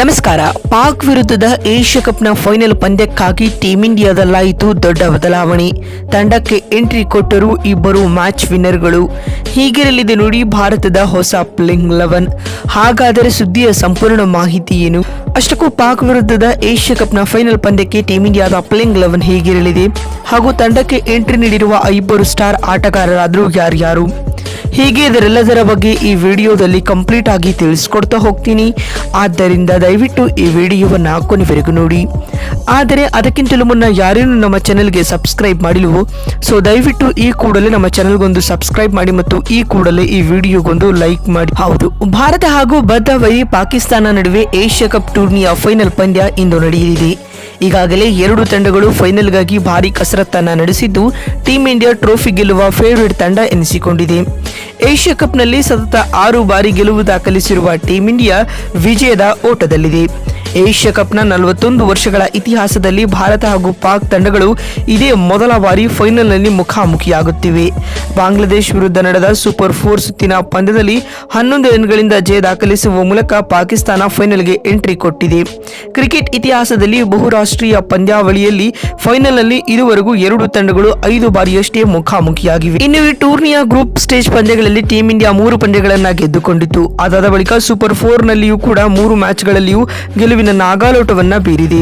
ನಮಸ್ಕಾರ. ಪಾಕ್ ವಿರುದ್ಧದ ಏಷ್ಯಾ ಕಪ್ನ ಫೈನಲ್ ಪಂದ್ಯಕ್ಕಾಗಿ ಟೀಂ ಇಂಡಿಯಾದಲ್ಲಾಯಿತು ದೊಡ್ಡ ಬದಲಾವಣೆ. ತಂಡಕ್ಕೆ ಎಂಟ್ರಿ ಕೊಟ್ಟರು ಇಬ್ಬರು ಮ್ಯಾಚ್ ವಿನ್ನರ್ಗಳು. ಹೀಗಿರಲಿದೆ ನೋಡಿ ಭಾರತದ ಹೊಸ ಪ್ಲಿಂಗ್ ಲೆವೆನ್. ಹಾಗಾದರೆ ಸುದ್ದಿಯ ಸಂಪೂರ್ಣ ಮಾಹಿತಿ ಏನು? ಅಷ್ಟಕ್ಕೂ ಪಾಕ್ ವಿರುದ್ಧದ ಏಷ್ಯಾ ಕಪ್ನ ಫೈನಲ್ ಪಂದ್ಯಕ್ಕೆ ಟೀಂ ಇಂಡಿಯಾದ ಪ್ಲಿಂಗ್ ಲೆವೆನ್ ಹೇಗಿರಲಿದೆ? ಹಾಗೂ ತಂಡಕ್ಕೆ ಎಂಟ್ರಿ ನೀಡಿರುವ ಇಬ್ಬರು ಸ್ಟಾರ್ ಆಟಗಾರರಾದರೂ ಯಾರ್ಯಾರು? ಹೀಗೆ ಇದರೆಲ್ಲದರ ಬಗ್ಗೆ ಈ ವಿಡಿಯೋದಲ್ಲಿ ಕಂಪ್ಲೀಟ್ ಆಗಿ ತಿಳಿಸ್ಕೊಡ್ತಾ ಹೋಗ್ತೀನಿ. ಆದ್ದರಿಂದ ದಯವಿಟ್ಟು ಈ ವಿಡಿಯೋವನ್ನು ಕೊನೆವರೆಗೂ ನೋಡಿ. ಆದರೆ ಅದಕ್ಕಿಂತಲೂ ಮುನ್ನ ಯಾರೇನು ನಮ್ಮ ಚಾನಲ್ಗೆ ಸಬ್ಸ್ಕ್ರೈಬ್ ಮಾಡಿಲ್ವೋ ಸೊ ದಯವಿಟ್ಟು ಈ ಕೂಡಲೇ ನಮ್ಮ ಚಾನಲ್ಗೊಂದು ಸಬ್ಸ್ಕ್ರೈಬ್ ಮಾಡಿ ಮತ್ತು ಈ ಕೂಡಲೇ ಈ ವಿಡಿಯೋಗೊಂದು ಲೈಕ್ ಮಾಡಿ. ಹೌದು, ಭಾರತ ಹಾಗೂ ಬದ್ಧ ವೈ ಪಾಕಿಸ್ತಾನ ನಡುವೆ ಏಷ್ಯಾ ಕಪ್ ಟೂರ್ನಿಯ ಫೈನಲ್ ಪಂದ್ಯ ಇಂದು ನಡೆಯಲಿದೆ. ಈಗಾಗಲೇ ಎರಡು ತಂಡಗಳು ಫೈನಲ್ಗಾಗಿ ಭಾರಿ ಕಸರತ್ತನ್ನು ನಡೆಸಿದ್ದು ಟೀಂ ಇಂಡಿಯಾ ಟ್ರೋಫಿ ಗೆಲ್ಲುವ ಫೇವರಿಟ್ ತಂಡ ಎನಿಸಿಕೊಂಡಿದೆ. ಏಷ್ಯಾ ಕಪ್ನಲ್ಲಿ ಸತತ ಆರು ಬಾರಿ ಗೆಲುವು ದಾಖಲಿಸಿರುವ ಟೀಂ ಇಂಡಿಯಾ ವಿಜಯದ ಓಟದಲ್ಲಿದೆ. ಏಷ್ಯಾ ಕಪ್ನ ನಲವತ್ತೊಂದು ವರ್ಷಗಳ ಇತಿಹಾಸದಲ್ಲಿ ಭಾರತ ಹಾಗೂ ಪಾಕ್ ತಂಡಗಳು ಇದೇ ಮೊದಲ ಬಾರಿ ಫೈನಲ್ನಲ್ಲಿ ಮುಖಾಮುಖಿಯಾಗುತ್ತಿವೆ. ಬಾಂಗ್ಲಾದೇಶ್ ವಿರುದ್ಧ ನಡೆದ ಸೂಪರ್ ಫೋರ್ ಸುತ್ತಿನ ಪಂದ್ಯದಲ್ಲಿ ಹನ್ನೊಂದು ರನ್ಗಳಿಂದ ಜಯ ದಾಖಲಿಸುವ ಮೂಲಕ ಪಾಕಿಸ್ತಾನ ಫೈನಲ್ಗೆ ಎಂಟ್ರಿ ಕೊಟ್ಟಿದೆ. ಕ್ರಿಕೆಟ್ ಇತಿಹಾಸದಲ್ಲಿ ಬಹುರಾಷ್ಟ್ರೀಯ ಪಂದ್ಯಾವಳಿಯಲ್ಲಿ ಫೈನಲ್ನಲ್ಲಿ ಇದುವರೆಗೂ ಎರಡು ತಂಡಗಳು ಐದು ಬಾರಿಯಷ್ಟೇ ಮುಖಾಮುಖಿಯಾಗಿವೆ. ಇನ್ನು ಈ ಟೂರ್ನಿಯ ಗ್ರೂಪ್ ಸ್ಟೇಜ್ ಪಂದ್ಯಗಳಲ್ಲಿ ಟೀಂ ಇಂಡಿಯಾ ಮೂರು ಪಂದ್ಯಗಳನ್ನ ಗೆದ್ದುಕೊಂಡಿತು ಅದಾದ ಬಳಿಕ ಸೂಪರ್ ಫೋರ್ ನಲ್ಲಿಯೂ ಕೂಡ ಮೂರು ಮ್ಯಾಚ್ಗಳಲ್ಲಿಯೂ ಗೆಲುವಿನ ನಾಗಾಲೋಟವನ್ನ ಬೀರಿದೆ.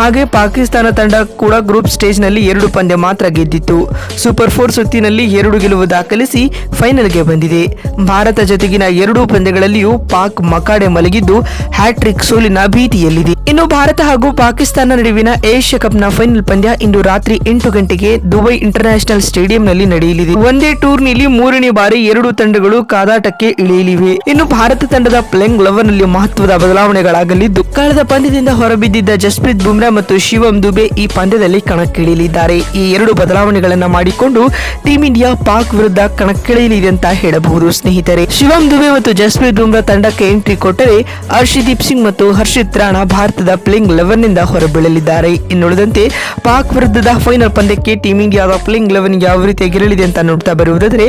ಹಾಗೆ ಪಾಕಿಸ್ತಾನ ತಂಡ ಕೂಡ ಗ್ರೂಪ್ ಸ್ಟೇಜ್ನಲ್ಲಿ ಎರಡು ಪಂದ್ಯ ಮಾತ್ರ ಗೆದ್ದಿತ್ತು. ಸೂಪರ್ ಫೋರ್ ಸುತ್ತಿನಲ್ಲಿ ಎರಡು ಗೆಲುವು ದಾಖಲಿಸಿ ಫೈನಲ್ಗೆ ಬಂದಿದೆ. ಭಾರತ ಜೊತೆಗಿನ ಎರಡೂ ಪಂದ್ಯಗಳಲ್ಲಿಯೂ ಪಾಕ್ ಮಕಾಡೆ ಮಲಗಿದ್ದು ಹ್ಯಾಟ್ರಿಕ್ ಸೋಲಿನ ಭೀತಿಯಲ್ಲಿದೆ. ಇನ್ನು ಭಾರತ ಹಾಗೂ ಪಾಕಿಸ್ತಾನ ನಡುವಿನ ಏಷ್ಯಾ ಕಪ್ನ ಫೈನಲ್ ಪಂದ್ಯ ಇಂದು ರಾತ್ರಿ ಎಂಟು ಗಂಟೆಗೆ ದುಬೈ ಇಂಟರ್ನ್ಯಾಷನಲ್ ಸ್ಟೇಡಿಯಂನಲ್ಲಿ ನಡೆಯಲಿದೆ. ಒಂದೇ ಟೂರ್ನಿಯಲ್ಲಿ ಮೂರನೇ ಬಾರಿ ಎರಡು ತಂಡಗಳು ಕಾದಾಟಕ್ಕೆ ಇಳಿಯಲಿವೆ. ಇನ್ನು ಭಾರತ ತಂಡದ ಪ್ಲೇಯಿಂಗ್ ಲವರ್ನಲ್ಲಿ ನಲ್ಲಿ ಮಹತ್ವದ ಬದಲಾವಣೆಗಳಾಗಲಿದ್ದು, ಕಳೆದ ಪಂದ್ಯದಿಂದ ಹೊರಬಿದ್ದಿದ್ದ ಜಸ್ಪ್ರೀತ್ ಬುಮ್ರಾ ಮತ್ತು ಶಿವಂ ದುಬೆ ಈ ಪಂದ್ಯದಲ್ಲಿ ಕಣಕ್ಕಿಳಿಯಲಿದ್ದಾರೆ. ಈ ಎರಡು ಬದಲಾವಣೆಗಳನ್ನು ಮಾಡಿಕೊಂಡು ಟೀಂ ಇಂಡಿಯಾ ಪಾಕ್ ವಿರುದ್ಧ ಕಣಕ್ಕಿಳಿಯಲಿದೆ ಅಂತ ಹೇಳಬಹುದು ಸ್ನೇಹಿತರೆ. ಶಿವಂ ದುಬೆ ಮತ್ತು ಜಸ್ಪ್ರೀತ್ ಬುಮ್ರಾ ತಂಡಕ್ಕೆ ಎಂಟ್ರಿ ಕೊಟ್ಟರೆ ಹರ್ಷದೀಪ್ ಸಿಂಗ್ ಮತ್ತು ಹರ್ಷಿತ್ ರಾಣಾ ಭಾರತದ ಪ್ಲೇಯಿಂಗ್ ಲೆವೆನ್ನಿಂದ ಹೊರಬೀಳಲಿದ್ದಾರೆ. ಇನ್ನುಳಿದಂತೆ ಪಾಕ್ ವಿರುದ್ಧದ ಫೈನಲ್ ಪಂದ್ಯಕ್ಕೆ ಟೀಂ ಇಂಡಿಯಾದ ಪ್ಲೇಯಿಂಗ್ ಲೆವೆನ್ ಯಾವ ರೀತಿಯಾಗಿರಲಿದೆ ಅಂತ ನೋಡ್ತಾ ಬರುವುದಾದರೆ,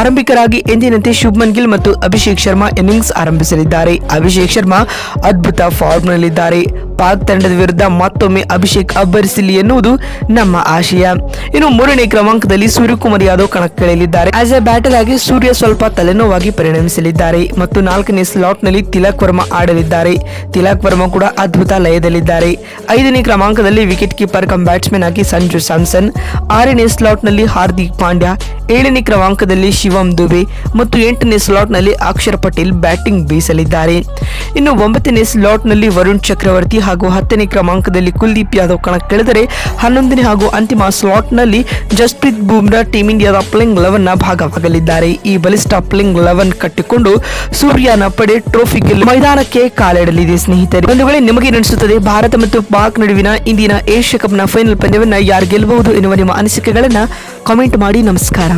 ಆರಂಭಿಕರಾಗಿ ಎಂದಿನಂತೆ ಶುಭ್ಮನ್ ಗಿಲ್ ಮತ್ತು ಅಭಿಷೇಕ್ ಶರ್ಮಾ ಇನ್ನಿಂಗ್ಸ್ ಆರಂಭಿಸಲಿದ್ದಾರೆ. ಅಭಿಷೇಕ್ ಶರ್ಮಾ ಅದ್ಭುತ ಫಾರ್ಮ್ನಲ್ಲಿದ್ದಾರೆ ಪಾಕ್ ತಂಡದ ವಿರುದ್ಧ ಮತ್ತೊಮ್ಮೆ ಅಭಿಷೇಕ್ ಅಬ್ಬರಿಸಲಿ ಎನ್ನುವುದು ನಮ್ಮ ಆಶಯ. ಇನ್ನು ಮೂರನೇ ಕ್ರಮಾಂಕದಲ್ಲಿ ಸೂರ್ಯಕುಮಾರ್ ಯಾದವ್ ಕಣಕ್ಕಿಳಿಯಲಿದ್ದಾರೆ. ಆಸ್ ಎ ಬ್ಯಾಟರ್ ಆಗಿ ಸೂರ್ಯ ಸ್ವಲ್ಪ ತಲೆನೋವಾಗಿ ಪರಿಣಮಿಸಲಿದ್ದಾರೆ ಮತ್ತು ನಾಲ್ಕನೇ ಸ್ಲಾಟ್ನಲ್ಲಿ ತಿಲಕ್ ವರ್ಮಾ ಆಡಲಿದ್ದಾರೆ. ತಿಲಕ್ ವರ್ಮಾ ಕೂಡ ಅದ್ಭುತ ಲಯದಲ್ಲಿದ್ದಾರೆ. ಐದನೇ ಕ್ರಮಾಂಕದಲ್ಲಿ ವಿಕೆಟ್ ಕೀಪರ್ ಕಮ್ ಬ್ಯಾಟ್ಸ್ಮನ್ ಆಗಿ ಸಂಜು ಸ್ಯಾಮ್ಸನ್. ಆರನೇ ಸ್ಲಾಟ್ನಲ್ಲಿ ಹಾರ್ದಿಕ್ ಪಾಂಡ್ಯ ಏಳನೇ ಕ್ರಮಾಂಕದಲ್ಲಿ ಶಿವಂ ದುಬೆ ಮತ್ತು ಎಂಟನೇ ಸ್ಲಾಟ್ನಲ್ಲಿ ಅಕ್ಷರ್ ಪಟೇಲ್ ಬ್ಯಾಟಿಂಗ್ ಬೀಸಲಿದ್ದಾರೆ. ಇನ್ನು ಒಂಬತ್ತನೇ ಸ್ಲಾಟ್ನಲ್ಲಿ ವರುಣ್ ಚಕ್ರವರ್ತಿ ಹಾಗೂ ಹತ್ತನೇ ಕ್ರಮಾಂಕದಲ್ಲಿ ಕುಲ್ದೀಪ್ ಯಾದವ್ ಕಣಕ್ಕಿಳಿದರೆ ಹನ್ನೊಂದನೇ ಹಾಗೂ ಅಂತಿಮ ಸ್ಲಾಟ್ನಲ್ಲಿ ಜಸ್ಪ್ರೀತ್ ಬೂಮ್ರಾ ಟೀಮ್ ಇಂಡಿಯಾದ ಪ್ಲೇಯಿಂಗ್ ಲೆವೆನ್ನ ಭಾಗವಾಗಲಿದ್ದಾರೆ. ಈ ಬಲಿಷ್ಠ ಪ್ಲೇಯಿಂಗ್ ಲೆವೆನ್ ಕಟ್ಟಿಕೊಂಡು ಸೂರ್ಯನ ಪಡೆ ಟ್ರೋಫಿ ಗೆಲ್ಲು ಮೈದಾನಕ್ಕೆ ಕಾಲಿಡಲಿದೆ ಸ್ನೇಹಿತರೆ. ಒಂದು ವೇಳೆ ನಿಮಗೆ ನಡೆಸುತ್ತದೆ ಭಾರತ ಮತ್ತು ಪಾಕ್ ನಡುವಿನ ಇಂದಿನ ಏಷ್ಯಾ ಕಪ್ನ ಫೈನಲ್ ಪಂದ್ಯವನ್ನು ಯಾರು ಗೆಲ್ಲಬಹುದು ಎನ್ನುವ ನಿಮ್ಮ ಅನಿಸಿಕೆಗಳನ್ನು ಕಾಮೆಂಟ್ ಮಾಡಿ ನಮಸ್ಕಾರ.